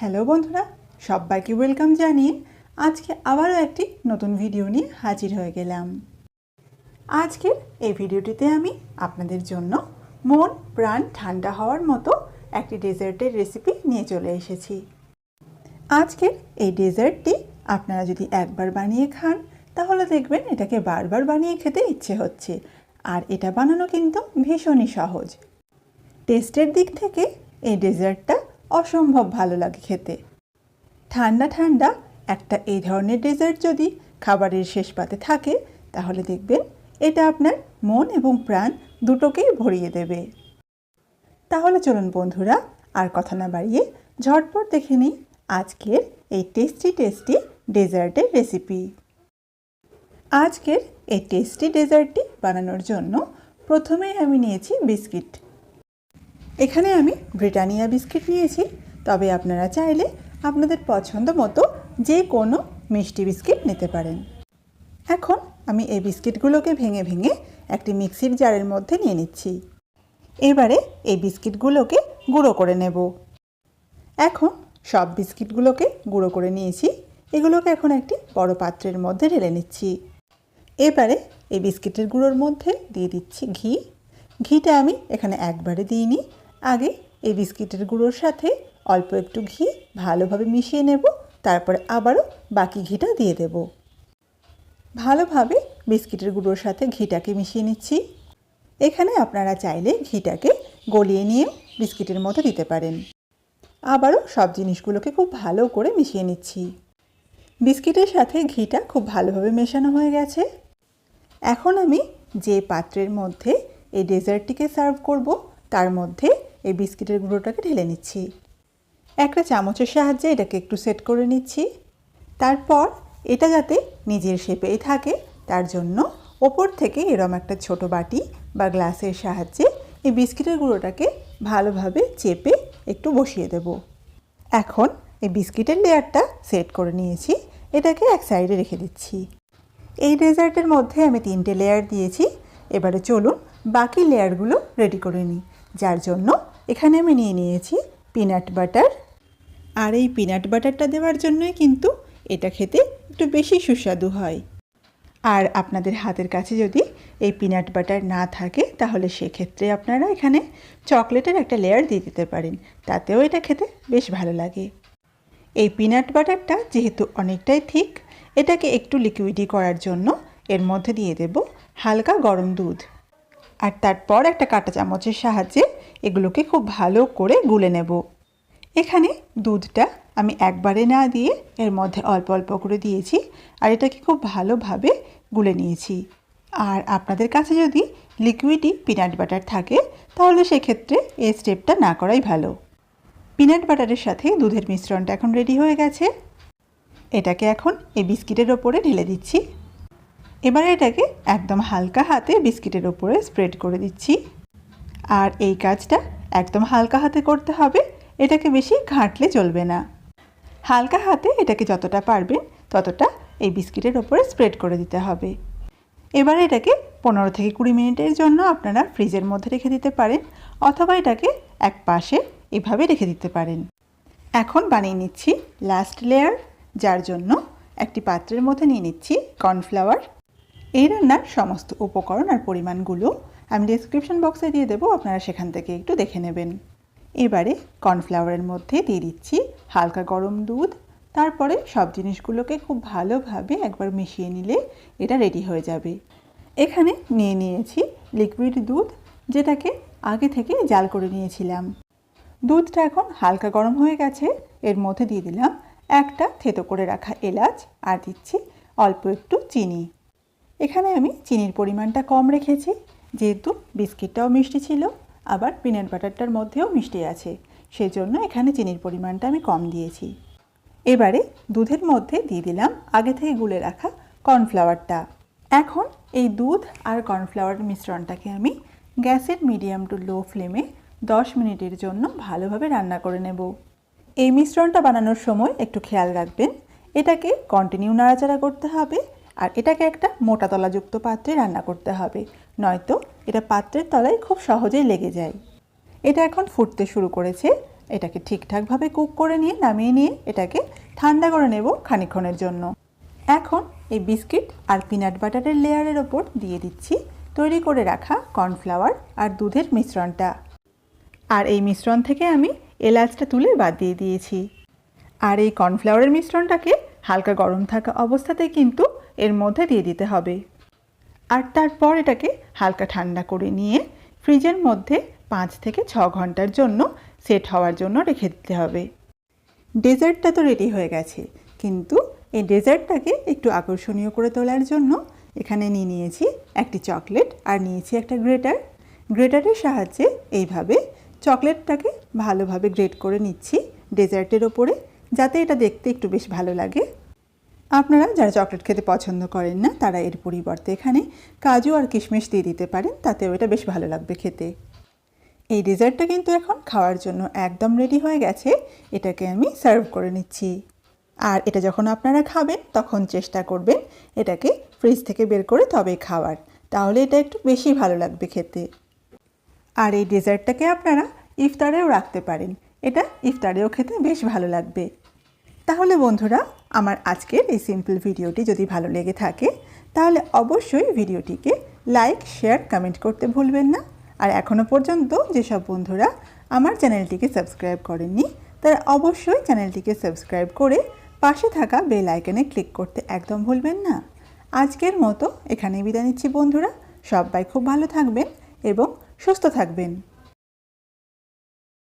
Hello বন্ধুরা, সবাইকে welcome জানিয়ে আজকে আবারও একটি নতুন ভিডিও নিয়ে হাজির হয়ে গেলাম। আজকের এই ভিডিওটিতে আমি আপনাদের জন্য মন, প্রাণ ঠান্ডা হওয়ার মতো একটি ডেজার্টের রেসিপি নিয়ে চলে এসেছি। আজকের এই ডেজার্টটি আপনারা যদি একবার বানিয়ে খান, তাহলে দেখবেন এটাকে বারবার বানিয়ে খেতে ইচ্ছে হচ্ছে, আর এটা বানানো কিন্তু ভীষণই সহজ। টেস্টের দিক থেকে এই ডেজার্টটা অসম্ভব ভালো লাগে খেতে। ঠান্ডা ঠান্ডা একটা এই ধরনের ডেজার্ট যদি খাবারের শেষ পাতে থাকে, তাহলে দেখবেন এটা আপনার মন এবং প্রাণ দুটোকেই ভরিয়ে দেবে। তাহলে চলুন বন্ধুরা, আর কথা না বাড়িয়ে ঝটপট দেখে নিই আজকের এই টেস্টি টেস্টি ডেজার্টের রেসিপি। আজকের এই টেস্টি ডেজার্টটি বানানোর জন্য প্রথমেই আমি নিয়েছি বিস্কিট। এখানে আমি ব্রিটানিয়া বিস্কিট নিয়েছি। তবে আপনারা চাইলে আপনাদের পছন্দ মতো যে কোনো মিষ্টি বিস্কিট নিতে পারেন। এখন আমি এই বিস্কিটগুলোকে ভেঙে ভেঙে একটি মিক্সির জারের মধ্যে নিয়ে নিচ্ছি। এবারে এই বিস্কিটগুলোকে গুঁড়ো করে নেব। এখন সব বিস্কিটগুলোকে গুঁড়ো করে নিয়েছি। এগুলোকে এখন একটি বড় পাত্রের মধ্যে ঢেলে নিচ্ছি। এবারে এই বিস্কিটের গুঁড়োর মধ্যে দিয়ে দিচ্ছি ঘি। ঘিটা আমি এখানে একবারে দিইনি। আগে এই বিস্কিটের গুঁড়োর সাথে অল্প একটু ঘি ভালোভাবে মিশিয়ে নেব, তারপরে আবারও বাকি ঘিটা দিয়ে দেব। ভালোভাবে বিস্কিটের গুঁড়োর সাথে ঘিটাকে মিশিয়ে নিচ্ছি। এখানে আপনারা চাইলে ঘিটাকে গলিয়ে নিয়েও বিস্কিটের মধ্যে দিতে পারেন। আবারও সব জিনিসগুলোকে খুব ভালো করে মিশিয়ে নিচ্ছি। বিস্কিটের সাথে ঘিটা খুব ভালোভাবে মেশানো হয়ে গেছে। এখন আমি যে পাত্রের মধ্যে এই ডেজার্টটিকে সার্ভ করব, তার মধ্যে এই বিস্কিটের গুঁড়োটাকে ঢেলে নিচ্ছি। একটা চামচের সাহায্যে এটাকে একটু সেট করে নিচ্ছি। তারপর এটা যাতে নিজের শেপেই থাকে, তার জন্য ওপর থেকে এরম একটা ছোট বাটি বা গ্লাসের সাহায্যে এই বিস্কিটের গুঁড়োটাকে ভালোভাবে চেপে একটু বসিয়ে দেব। এখন এই বিস্কিটের লেয়ারটা সেট করে নিয়েছি, এটাকে এক সাইডে রেখে দিচ্ছি। এই ডেজার্টের মধ্যে আমি তিনটে লেয়ার দিয়েছি, এবারে চলুন বাকি লেয়ারগুলো রেডি করে নিই, যার জন্য এখানে আমি নিয়ে নিয়েছি পিনাট বাটার আর এই পিনাট বাটারটা দেওয়ার জন্যই কিন্তু এটা খেতে একটু বেশি সুস্বাদু হয়। আর আপনাদের হাতের কাছে যদি এই পিনাট বাটার না থাকে, তাহলে সেক্ষেত্রে আপনারা এখানে চকলেটের একটা লেয়ার দিয়ে দিতে পারেন। তাতেও এটা খেতে বেশ ভালো লাগে। এই পিনাট বাটারটা যেহেতু অনেকটাই ঠিক এটাকে একটু লিকুইডি করার জন্য এর মধ্যে দিয়ে দেব হালকা গরম দুধ। আর তারপর একটা কাঁটা চামচের সাহায্যে এগুলোকে খুব ভালো করে গুলে নেব। এখানে দুধটা আমি একবারে না দিয়ে এর মধ্যে অল্প অল্প করে দিয়েছি আর এটাকে খুব ভালোভাবে গুলে নিয়েছি। আর আপনাদের কাছে যদি লিকুইডই পিনাট বাটার থাকে, তাহলে সেক্ষেত্রে এই স্টেপটা না করাই ভালো। পিনাট বাটারের সাথে দুধের মিশ্রণটা এখন রেডি হয়ে গেছে। এটাকে এখন এই বিস্কিটের ওপরে ঢেলে দিচ্ছি। এবারে এটাকে একদম হালকা হাতে বিস্কিটের ওপরে স্প্রেড করে দিচ্ছি। আর এই কাজটা একদম হালকা হাতে করতে হবে, এটাকে বেশি ঘাঁটলে চলবে না। হালকা হাতে এটাকে যতটা পারবেন ততটা এই বিস্কিটের ওপরে স্প্রেড করে দিতে হবে। এবার এটাকে পনেরো থেকে কুড়ি মিনিটের জন্য আপনারা ফ্রিজের মধ্যে রেখে দিতে পারেন, অথবা এটাকে এক পাশে এভাবে রেখে দিতে পারেন। এখন বানিয়ে নিচ্ছি লাস্ট লেয়ার যার জন্য একটি পাত্রের মধ্যে নিয়ে নিচ্ছি কর্নফ্লাওয়ার এই রান্নার সমস্ত উপকরণ আর পরিমাণগুলো। আমি ডিসক্রিপশন বক্সে দিয়ে দেবো, আপনারা সেখান থেকে একটু দেখে নেবেন। এবারে কর্নফ্লাওয়ারের মধ্যে দিয়ে দিচ্ছি হালকা গরম দুধ। তারপরে সব জিনিসগুলোকে খুব ভালোভাবে একবার মিশিয়ে নিলে এটা রেডি হয়ে যাবে। এখানে নিয়ে নিয়েছি লিকুইড দুধ, যেটাকে আগে থেকে জাল করে নিয়েছিলাম। দুধটা এখন হালকা গরম হয়ে গেছে। এর মধ্যে দিয়ে দিলাম একটা থেতো করে রাখা এলাচ আর দিচ্ছি অল্প একটু চিনি। এখানে আমি চিনির পরিমাণটা কম রেখেছি, যেহেতু বিস্কিটটাও মিষ্টি ছিল, আবার পিনাট বাটারটার মধ্যেও মিষ্টি আছে, সেজন্য এখানে চিনির পরিমাণটা আমি কম দিয়েছি। এবারে দুধের মধ্যে দিয়ে দিলাম আগে থেকে গুলে রাখা কর্নফ্লাওয়ারটা। এখন এই দুধ আর কর্নফ্লাওয়ার মিশ্রণটাকে আমি গ্যাসের মিডিয়াম টু লো ফ্লেমে দশ মিনিটের জন্য ভালোভাবে রান্না করে নেব। এই মিশ্রণটা বানানোর সময় একটু খেয়াল রাখবেন, এটাকে কন্টিনিউ নাড়াচাড়া করতে হবে আর এটাকে একটা মোটা তলাযুক্ত পাত্রে রান্না করতে হবে। নয়তো এটা পাত্রের তলায় খুব সহজেই লেগে যায়। এটা এখন ফুটতে শুরু করেছে। এটাকে ঠিকঠাকভাবে কুক করে নিয়ে, নামিয়ে নিয়ে এটাকে ঠান্ডা করে নেব খানিকক্ষণের জন্য। এখন এই বিস্কিট আর পিনাট বাটারের লেয়ারের ওপর দিয়ে দিচ্ছি। তৈরি করে রাখা কর্নফ্লাওয়ার আর দুধের মিশ্রণটা। আর এই মিশ্রণ থেকে আমি এলাচটা তুলে বাদ দিয়ে দিয়েছি। আর এই কর্নফ্লাওয়ারের মিশ্রণটাকে হালকা গরম থাকা অবস্থাতে কিন্তু এর মধ্যে দিয়ে দিতে হবে। আর তারপর এটাকে হালকা ঠান্ডা করে নিয়ে ফ্রিজের মধ্যে পাঁচ থেকে ছ ঘণ্টার জন্য সেট হওয়ার জন্য রেখে দিতে হবে। ডেজার্টটা তো রেডি হয়ে গেছে, কিন্তু এই ডেজার্টটাকে একটু আকর্ষণীয় করে তোলার জন্য এখানে নিয়ে নিয়েছি একটি চকলেট আর নিয়েছি একটা গ্রেটার। গ্রেটারের সাহায্যে এইভাবে চকলেটটাকে ভালোভাবে গ্রেট করে নিচ্ছি ডেজার্টের ওপরে, যাতে এটা দেখতে একটু বেশ ভালো লাগে। আপনারা যারা চকলেট খেতে পছন্দ করেন না, তারা এর পরিবর্তে এখানে কাজু আর কিশমিশ দিয়ে দিতে পারেন, তাতেও এটা বেশ ভালো লাগবে খেতে। এই ডেজার্টটা কিন্তু এখন খাওয়ার জন্য একদম রেডি হয়ে গেছে, এটাকে আমি সার্ভ করে নিচ্ছি। আর এটা যখন আপনারা খাবেন, তখন চেষ্টা করবেন এটাকে ফ্রিজ থেকে বের করে তবে খাওয়ার, তাহলে এটা একটু বেশি ভালো লাগবে খেতে। আর এই ডেজার্টটাকে আপনারা ইফতারেও রাখতে পারেন, এটা ইফতারেও খেতে বেশ ভালো লাগবে। তাহলে বন্ধুরা, আমার আজকের এই সিম্পল ভিডিওটি যদি ভালো লেগে থাকে, তাহলে অবশ্যই ভিডিওটিকে লাইক শেয়ার কমেন্ট করতে ভুলবেন না। আর এখনও পর্যন্ত যেসব বন্ধুরা আমার চ্যানেলটিকে সাবস্ক্রাইব করেননি, তারা অবশ্যই চ্যানেলটিকে সাবস্ক্রাইব করে পাশে থাকা বেল আইকনে ক্লিক করতে একদম ভুলবেন না। আজকের মতো এখানেই বিদায় নিচ্ছি বন্ধুরা, সবাই খুব ভালো থাকবেন এবং সুস্থ থাকবেন।